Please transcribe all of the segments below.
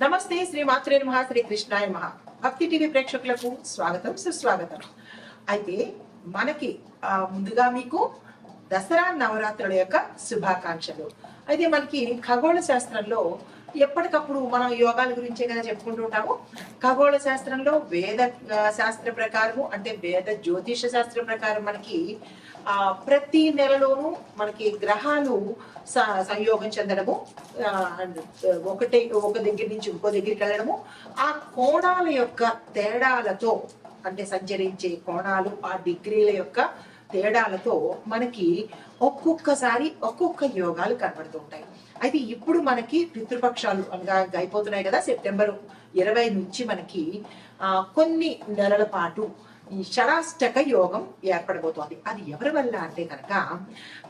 నమస్తే శ్రీ మాత్రే మహా శ్రీ కృష్ణాయ మహా భక్తి టీవీ ప్రేక్షకులకు స్వాగతం సుస్వాగతం. అయితే మనకి ఆ, ముందుగా మీకు దసరా నవరాత్రుల యొక్క శుభాకాంక్షలు. అయితే మనకి ఖగోళ శాస్త్రంలో ఎప్పటికప్పుడు మనం యోగాల గురించే కదా చెప్పుకుంటూ ఉంటాము. ఖగోళ శాస్త్రంలో వేద శాస్త్ర ప్రకారము అంటే వేద జ్యోతిష శాస్త్ర ప్రకారం మనకి ఆ ప్రతి నెలలోనూ మనకి గ్రహాలు స- సంయోగం చెందడము ఆ, ఒకటే ఒక దగ్గర నుంచి ఇంకో దగ్గరికి వెళ్ళడము. ఆ కోణాల యొక్క తేడాలతో అంటే సంచరించే కోణాలు ఆ డిగ్రీల యొక్క తేడాలతో మనకి ఒక్కొక్కసారి ఒక్కొక్క యోగాలు కనబడుతూ ఉంటాయి. అయితే ఇప్పుడు మనకి పితృపక్షాలు అనగా అయిపోతున్నాయి కదా సెప్టెంబర్ ఇరవై నుంచి మనకి ఆ, కొన్ని నెలల పాటు ఈ శరాష్టక యోగం ఏర్పడబోతోంది. అది ఎవరి వల్ల అంటే కనుక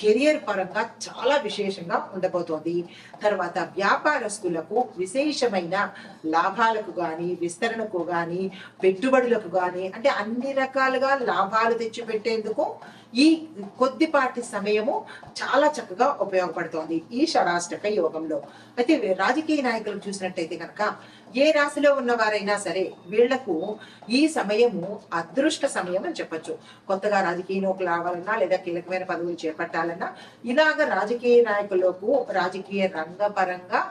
కెరియర్ పరంగా చాలా విశేషంగా ఉండబోతోంది. తర్వాత వ్యాపారస్తులకు విశేషమైన లాభాలకు కానీ విస్తరణకు కానీ పెట్టుబడులకు కానీ అంటే అన్ని రకాలుగా లాభాలు తెచ్చిపెట్టేందుకు ఈ కొద్దిపాటి సమయము చాలా చక్కగా ఉపయోగపడుతోంది ఈ షడాష్టక యోగంలో. అయితే రాజకీయ నాయకులు చూసినట్టయితే కనుక ఏ రాశిలో ఉన్నవారైనా సరే వీళ్ళకు ఈ సమయము అదృష్ట సమయం అని చెప్పొచ్చు. కొత్తగా రాజకీయ రాజకీయంలోకి రావాలన్నా లేదా కీలకమైన పదవులు చేపట్టాలన్నా ఇలాగ రాజకీయ నాయకులకు రాజకీయ రంగపరంగా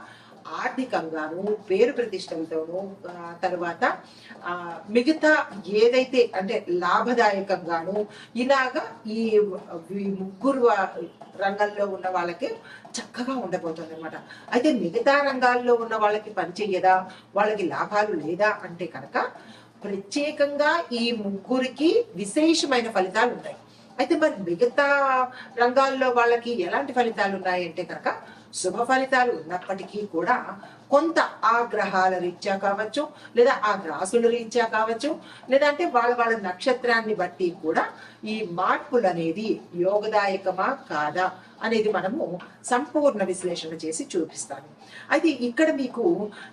ఆర్థికంగాను పేరు ప్రతిష్టలతోనూ తర్వాత ఆ, మిగతా ఏదైతే అంటే లాభదాయకంగాను ఇలాగా ఈ ముగ్గురు రంగంలో ఉన్న వాళ్ళకి చక్కగా ఉండబోతుంది అనమాట అయితే మిగతా రంగాల్లో ఉన్న వాళ్ళకి పనిచేయదా వాళ్ళకి లాభాలు లేదా అంటే కనుక ప్రత్యేకంగా ఈ ముగ్గురికి విశేషమైన ఫలితాలు ఉంటాయి అయితే మరి మిగతా రంగాల్లో వాళ్ళకి ఎలాంటి ఫలితాలు ఉన్నాయంటే కనుక శుభ ఫలితాలు ఉన్నప్పటికీ కూడా కొంత ఆ గ్రహాల రీత్యా కావచ్చు లేదా ఆ రాసుల రీత్యా కావచ్చు లేదంటే వాళ్ళ వాళ్ళ నక్షత్రాన్ని బట్టి కూడా ఈ మార్పులు అనేది యోగదాయకమా కాదా? అనేది మనము సంపూర్ణ విశ్లేషణ చేసి చూపిస్తాను అయితే ఇక్కడ మీకు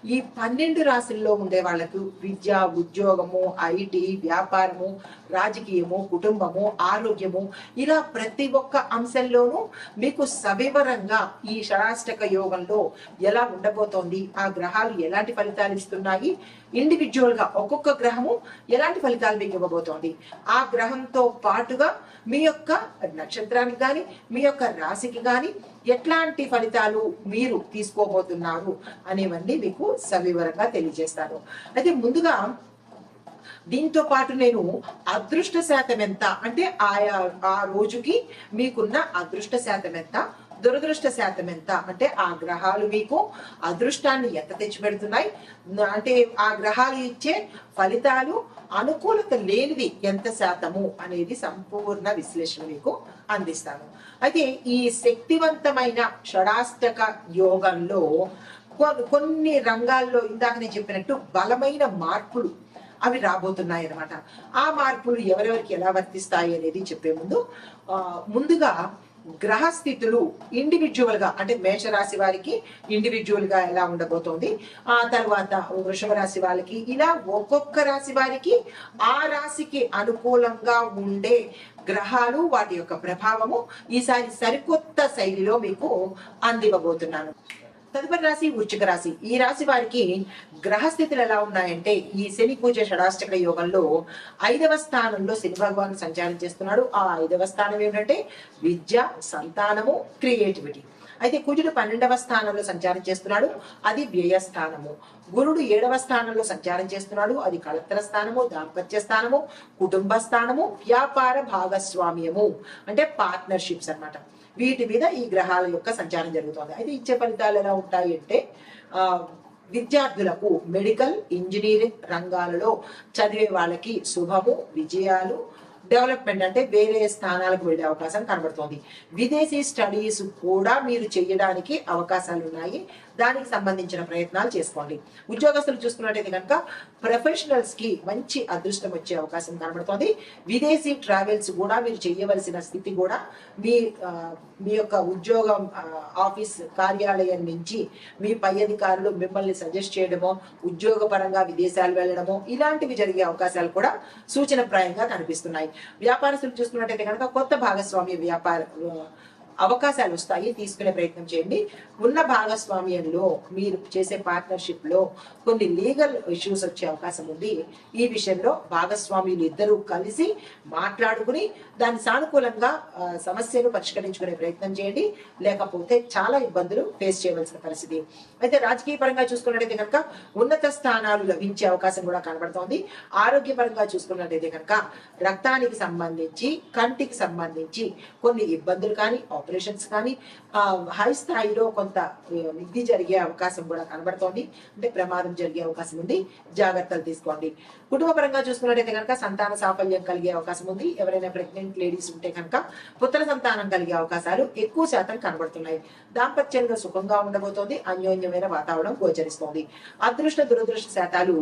ఈ పన్నెండు రాశుల్లో ఉండే వాళ్ళకు విద్య ఉద్యోగము ఐటీ వ్యాపారము రాజకీయము కుటుంబము ఆరోగ్యము ఇలా ప్రతి ఒక్క అంశంలోనూ మీకు సవివరంగా ఈ షడాష్టక యోగంలో ఎలా ఉండబోతోంది ఆ గ్రహాలు ఎలాంటి ఫలితాలు ఇస్తున్నాయి ఇండివిజువల్గా ఒక్కొక్క గ్రహము ఎలాంటి ఫలితాలు మీకు ఇవ్వబోతోంది? ఆ గ్రహంతో పాటుగా మీ యొక్క నక్షత్రానికి కానీ మీ యొక్క రాశికి కానీ ఎట్లాంటి ఫలితాలు మీరు తీసుకోబోతున్నారు అనేవన్నీ మీకు సవివరంగా తెలియజేస్తాను. అయితే ముందుగా దీంతో పాటు నేను అదృష్ట శాతం ఎంత? అంటే ఆయా ఆ రోజుకి మీకున్న అదృష్ట శాతం ఎంత? దురదృష్ట శాతం ఎంత? అంటే ఆ గ్రహాలు మీకు అదృష్టాన్ని ఎంత తెచ్చిపెడుతున్నాయి? అంటే ఆ గ్రహాలు ఇచ్చే ఫలితాలు అనుకూలత లేనిది ఎంత శాతము అనేది సంపూర్ణ విశ్లేషణ మీకు అందిస్తాను. అయితే ఈ శక్తివంతమైన షడాష్టక యోగంలో కొన్ని రంగాల్లో ఇందాక నేను చెప్పినట్టు బలమైన మార్పులు అవి రాబోతున్నాయి అన్నమాట ఆ మార్పులు ఎవరెవరికి ఎలా వర్తిస్తాయి అనేది చెప్పే ముందు ఆ, ముందుగా గ్రహస్థితులు ఇండివిజువల్గా అంటే మేషరాశి వారికి ఇండివిజువల్గా ఎలా ఉండబోతోంది ఆ తర్వాత వృషభ రాశి వాళ్ళకి ఇలా ఒక్కొక్క రాశి వారికి ఆ రాశికి అనుకూలంగా ఉండే గ్రహాలు వాటి యొక్క ప్రభావము ఈసారి సరికొత్త శైలిలో మీకు అందివ్వబోతున్నాను. తదుపరి రాశి వృచ్చిక రాశి. ఈ రాశి వారికి గ్రహస్థితులు ఎలా ఉన్నాయంటే ఈ శని పూజ షడాష్టక యోగంలో ఐదవ స్థానంలో శని భగవాన్ సంచారం చేస్తున్నాడు. ఆ ఐదవ స్థానం ఏమిటంటే విద్య సంతానము క్రియేటివిటీ. అయితే కుజుడు పన్నెండవ స్థానంలో సంచారం చేస్తున్నాడు. అది వ్యయ స్థానము. గురుడు ఏడవ స్థానంలో సంచారం చేస్తున్నాడు. అది కళత్ర స్థానము దాంపత్య స్థానము కుటుంబ స్థానము వ్యాపార భాగస్వామ్యము. అంటే పార్ట్నర్షిప్స్ అన్నమాట. వీటి మీద ఈ గ్రహాల యొక్క సంచారం జరుగుతుంది. అయితే ఇచ్చే ఫలితాలు ఎలా ఉంటాయి అంటే విద్యార్థులకు మెడికల్ ఇంజనీరింగ్ రంగాలలో చదివే వాళ్ళకి శుభము విజయాలు డెవలప్మెంట్ అంటే వేరే స్థానాలకు వెళ్ళే అవకాశం కనబడుతోంది. విదేశీ స్టడీస్ కూడా మీరు చేయడానికి అవకాశాలు ఉన్నాయి. దానికి సంబంధించిన ప్రయత్నాలు చేసుకోండి. ఉద్యోగస్తులు చూసుకున్నట్టయితే కనుక ప్రొఫెషనల్స్కి మంచి అదృష్టం వచ్చే అవకాశం కనబడుతోంది. విదేశీ ట్రావెల్స్ కూడా మీరు చేయవలసిన స్థితి కూడా మీ మీ యొక్క ఉద్యోగం ఆఫీస్ కార్యాలయం నుంచి మీ పై అధికారులు మిమ్మల్ని సజెస్ట్ చేయడమో ఉద్యోగపరంగా విదేశాలు వెళ్ళడమో ఇలాంటివి జరిగే అవకాశాలు కూడా సూచనప్రాయంగా కనిపిస్తున్నాయి. వ్యాపారస్తులు చూసుకున్నట్టయితే కనుక కొత్త భాగస్వామ్య వ్యాపార అవకాశాలు వస్తాయి తీసుకునే ప్రయత్నం చేయండి. ఉన్న భాగస్వామ్యంలో మీరు చేసే పార్ట్నర్షిప్లో కొన్ని లీగల్ ఇష్యూస్ వచ్చే అవకాశం ఉంది. ఈ విషయంలో భాగస్వామ్యులు ఇద్దరూ కలిసి మాట్లాడుకుని దాని సానుకూలంగా సమస్యను పరిష్కరించుకునే ప్రయత్నం చేయండి. లేకపోతే చాలా ఇబ్బందులు ఫేస్ చేయవలసిన పరిస్థితి. అయితే రాజకీయ పరంగా చూసుకున్నట్టయితే కనుక ఉన్నత స్థానాలు లభించే అవకాశం కూడా కనబడుతోంది. ఆరోగ్యపరంగా చూసుకున్నట్టయితే కనుక రక్తానికి సంబంధించి కంటికి సంబంధించి కొన్ని ఇబ్బందులు కానీ ఆపరేషన్స్ కానీ హై స్థాయిలో కొంత ఆ, ఇది జరిగే అవకాశం కూడా కనబడుతోంది. అంటే ప్రమాదం జరిగే అవకాశం ఉంది. జాగ్రత్తలు తీసుకోండి. కుటుంబపరంగా చూసుకున్నట్టయితే కనుక సంతాన సాఫల్యం కలిగే అవకాశం ఉంది. ఎవరైనా ప్రెగ్నెంట్ లేడీస్ ఉంటే కనుక పుత్ర సంతానం కలిగే అవకాశాలు ఎక్కువ శాతం కనబడుతున్నాయి. దాంపత్యంగా సుఖంగా ఉండబోతోంది. అన్యోన్యమైన వాతావరణం గోచరిస్తోంది. అదృష్ట దురదృష్ట శాతాలు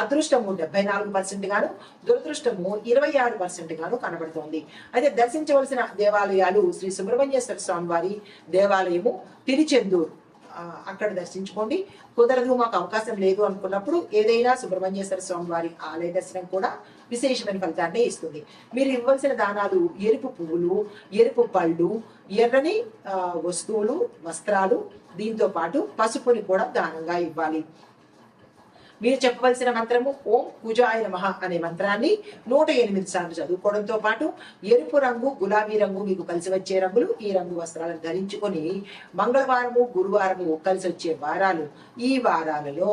అదృష్టము డెబ్బై నాలుగు పర్సెంట్ గాను దురదృష్టము ఇరవై ఆరు పర్సెంట్ గాను కనబడుతోంది. అయితే దర్శించవలసిన దేవాలయాలు శ్రీ వెంకటేశ్వర స్వామి వారి దేవాలయము తిరుచెందూరు. అక్కడ దర్శించుకోండి. కుదరదు మాకు అవకాశం లేదు అనుకున్నప్పుడు ఏదైనా సుబ్రహ్మణ్యేశ్వర స్వామి వారి ఆలయ దర్శనం కూడా విశేషమైన ఫలితాన్ని ఇస్తుంది. మీరు ఇవ్వాల్సిన దానాలు ఎరుపు పువ్వులు ఎరుపు పళ్ళు ఎర్రని వస్తువులు వస్త్రాలు దీంతో పాటు పసుపుని కూడా దానంగా ఇవ్వాలి. మీరు చెప్పవలసిన మంత్రము ఓం కుజాయ నమ అనే మంత్రాన్ని నూట ఎనిమిది సార్లు చదువుకోవడంతో పాటు ఎరుపు రంగు గులాబీ రంగు మీకు కలిసి వచ్చే రంగులు ఈ రంగు వస్త్రాలను ధరించుకొని మంగళవారము గురువారము కలిసి వచ్చే వారాలు ఈ వారాలలో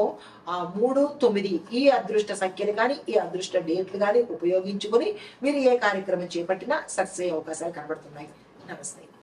ఆ మూడు తొమ్మిది ఈ అదృష్ట సంఖ్యలు కానీ ఈ అదృష్ట డేట్లు కానీ ఉపయోగించుకొని మీరు ఏ కార్యక్రమం చేపట్టినా సక్సెస్ అయ్యే అవకాశాలు కనబడుతున్నాయి. నమస్తే.